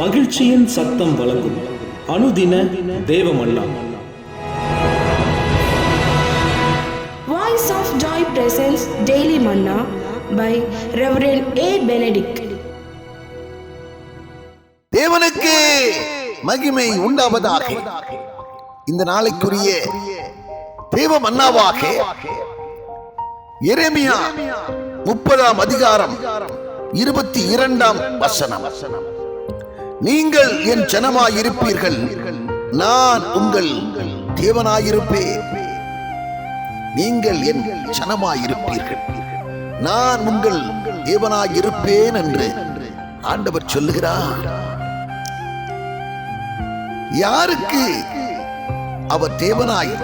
மகிழ்ச்சியின் சத்தம் வழங்கும் அனுதின தேவமல்லா Voice of Joy presents Daily Manna by Reverend A. Benedict. தேவனுக்கு மகிமை உண்டாவதாக இந்த நாளைக்குரிய தேவ மன்னாவாக எரேமியா முப்பதாம் அதிகாரம் இருபத்தி இரண்டாம் வசனம் நீங்கள் என் ஜனமாயிருப்பீர்கள். நான் உங்கள் தேவனாயிருப்பேன். நீங்கள் என் ஜனமாயிருப்பீர்கள். நான் உங்கள் தேவனாயிருப்பேன் என்று ஆண்டவர் சொல்லுகிறார். யாருக்கு அவர் தேவனாய்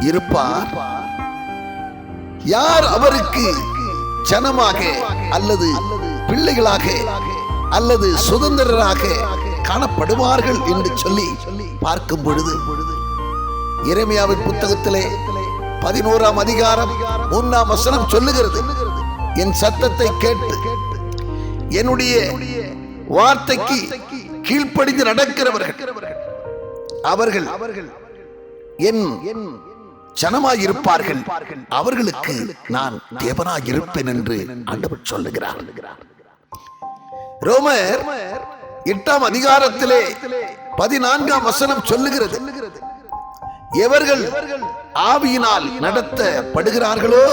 இருப்பார்? யார் அவருக்கு ஜனமாக அல்லது பிள்ளைகளாக அல்லது சுதந்திரராக காணப்படுவார்கள் என்று சொல்லி பார்க்கும் பொழுது இறைமையாவின் புத்தகத்திலே பதினோராம் அதிகாரம் மூன்றாம் வசனம் சொல்லுகிறது. என் சத்தத்தை கேட்டு என்னுடைய வார்த்தைக்கு கீழ்ப்படிந்து நடக்கிறவர்கள் அவர்கள் என் ஜனமாயிருப்பார்கள். அவர்களுக்கு நான் தேவனாயிருப்பேன் என்று ஆண்டவர் சொல்லுகிறார். ரோமர் எட்டாம் அதிகாரத்திலே பதினான்காம் வசனம் சொல்லுகிறது. எவர்கள் ஆவியினால் நடத்தப்படுகிறார்களோ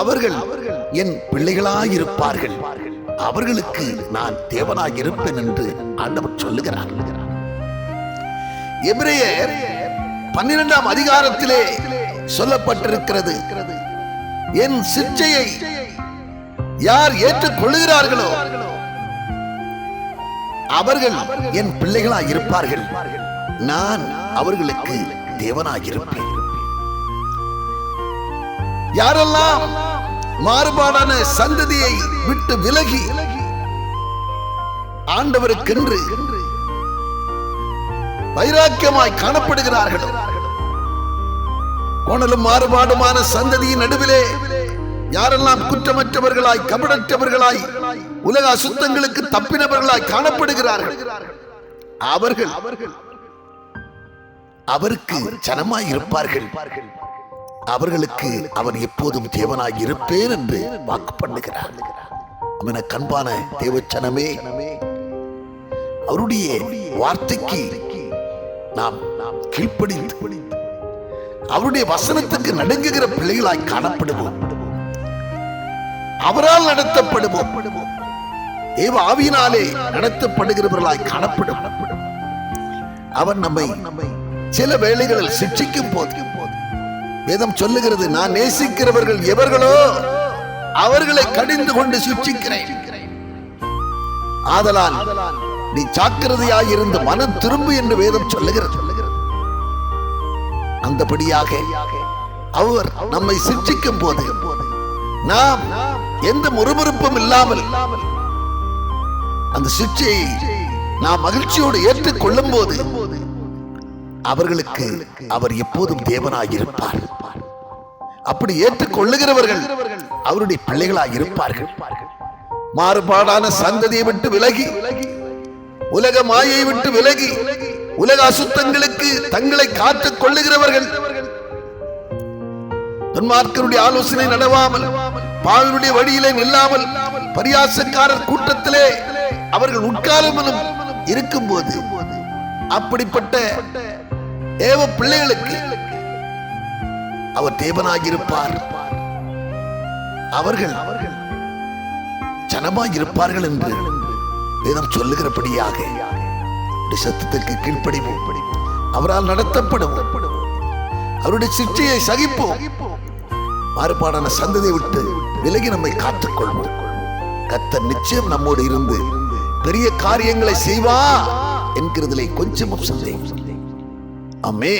அவர்கள் என் பிள்ளைகளாயிருப்பார்கள். அவர்களுக்கு நான் தேவனாயிருப்பேன் என்று ஆண்டவர் சொல்லுகிறார். எபிரேயர் பன்னிரெண்டாம் அதிகாரத்திலே சொல்லப்பட்டிருக்கிறது. என் சிற்றையை யார் ஏற்றுக் கொள்ளுகிறார்களோ அவர்கள் என் பிள்ளைகளாய் இருப்பார்கள் நான் அவர்களுக்கு தேவனாயிருப்பேன். யாரெல்லாம் மாறுபாடான சந்ததியை விட்டு விலகி ஆண்டவருக்கென்று வைராக்கியமாய் காணப்படுகிறார்களோ? கோணலும் மாறுபாடுமான சந்ததியின் நடுவிலே யாரெல்லாம் குற்றமற்றவர்களாய் கபடற்றவர்களாய் உலக அசுத்தங்களுக்கு தப்பினவர்களாய் காணப்படுகிறார்கள்? அவர்கள் அவருக்கு ஜனமாய் இருப்பார்கள். அவர்களுக்கு அவன் எப்போதும் தேவனாய் இருப்பேன் என்று வாக்கு பண்ணுகிறார். அவன கண்பான தேவச்சனமே அவருடைய வார்த்தைக்கு நாம் நாம் கீழ்ப்படிந்து அவருடைய வசனத்துக்கு நடுங்குகிற பிள்ளைகளாய் காணப்படுவோம். அவரால் நடத்தப்படுவோம் தேவ ஆவியினாலே நடத்தப்படுகிறவர்களாய் காணப்படும். அவன் நம்மை சில வேளைகளில் சிக்ஷிக்கும் போது வேதம் சொல்லுகிறது நான் நேசிக்கிறவர்கள் எவர்களோ அவர்களை கடிந்து கொண்டு சிக்ஷிக்கிறேன். ஆதலால் நீ சாக்கிரதையாய் இருந்து மனம் திரும்பு என்று வேதம் சொல்லுகிறது. அந்தபடியாக அவர் நம்மை சிக்ஷிக்கும் போது நாம் எந்த முறுமுறுப்பும் இல்லாமல் அந்த சிக்ஷையை நாம் மகிழ்ச்சியோடு ஏற்றுக் கொள்ளும் போது அவர்களுக்கு அவர் எப்போதும் தேவனாய் இருப்பார் அப்படி ஏற்றுக் கொள்ளுகிறவர்கள் அவருடைய பிள்ளைகளாக இருப்பார்கள் மாறுபாடான சந்ததியை விட்டு விலகி உலக மாயை விட்டு விலகி உலக அசுத்தங்களுக்கு தங்களை காத்துக் கொள்ளுகிறவர்கள் துன்மார்க்கருடைய ஆலோசனை நடவாமல் பாவனுடைய வழியிலே நில்லாமல் பரியாசக்காரர் கூட்டத்திலே அவர்கள் உட்காரமனும் இருக்கும் போது அப்படிப்பட்ட தேவ பிள்ளைகளுக்கு அவர் தேவனாகியிருப்பார் அவர்கள் ஜனமாயிருப்பார்கள் என்று வேதம் சொல்லுகிறபடியாக சத்தத்திற்கு கீழ்ப்படிவோம். அவரால் நடத்தப்படும் அவருடைய சிற்றையை சகிப்போம். மாறுபாடான சந்ததியை விட்டு விலகி நம்மை காத்துக்கொள்வோம். கத்தர் நிச்சயம் நம்மோடு இருந்து பெரிய காரியங்களை செய்வா என்கிறதிலே கொஞ்சமும் சந்தேகம். அமே